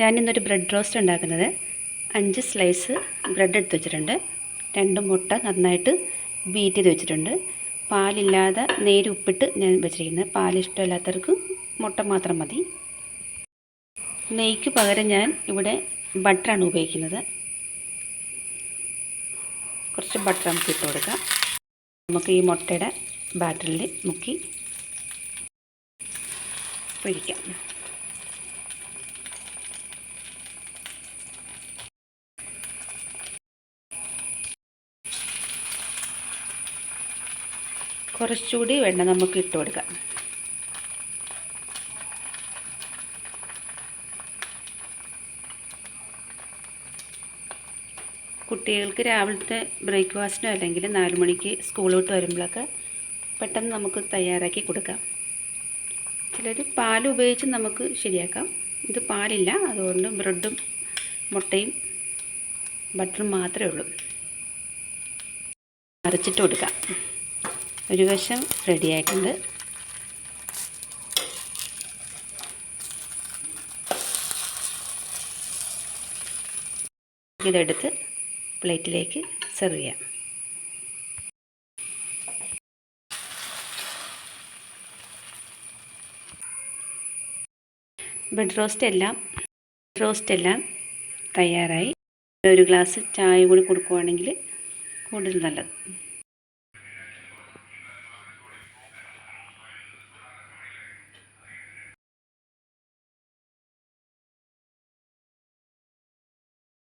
ഞാനിന്നൊരു bread roast ഉണ്ടാക്കുന്നത്. അഞ്ച് slice bread എടുത്ത് വെച്ചിട്ടുണ്ട്. രണ്ട് മുട്ട നന്നായിട്ട് ബീറ്റ് ചെയ്ത് വെച്ചിട്ടുണ്ട്. പാലില്ലാതെ നേര് ഉപ്പിട്ട് ഞാൻ വെച്ചിരിക്കുന്നത്. പാൽ ഇഷ്ടമില്ലാത്തവർക്ക് മുട്ട മാത്രം മതി. നെയ്ക്ക് പകരം ഞാൻ ഇവിടെ ബട്ടറാണ് ഉപയോഗിക്കുന്നത്. കുറച്ച് ബട്ടർ നമുക്ക് ഇട്ട് കൊടുക്കാം. നമുക്ക് ഈ മുട്ടയുടെ ബാറ്ററിൽ മുക്കി ഒഴിക്കാം കുറച്ചുകൂടി വെണ്ണ നമുക്ക് ഇട്ട് കൊടുക്കാം. കുട്ടികൾക്ക് രാവിലത്തെ ബ്രേക്ക്ഫാസ്റ്റിനോ അല്ലെങ്കിൽ നാല് മണിക്ക് സ്കൂൾ വിട്ട് വരുമ്പോഴൊക്കെ പെട്ടെന്ന് നമുക്ക് തയ്യാറാക്കി കൊടുക്കാം. ചിലർ പാൽ ഉപയോഗിച്ച് നമുക്ക് ശരിയാക്കാം. ഇത് പാലില്ല അതുകൊണ്ട് ബ്രെഡും മുട്ടയും ബട്ടറും മാത്രമേ ഉള്ളൂ. അരച്ചിട്ട് കൊടുക്കാം. ഒരു വശം റെഡി ആയിട്ടുണ്ട്. ഇതെടുത്ത് പ്ലേറ്റിലേക്ക് സെർവ് ചെയ്യാം. ബെഡ് റോസ്റ്റ് എല്ലാം റോസ്റ്റ് എല്ലാം തയ്യാറായി. ഒരു ഗ്ലാസ് ചായ കൂടി കൊടുക്കുവാണെങ്കിൽ കൂടുതൽ നല്ലത്.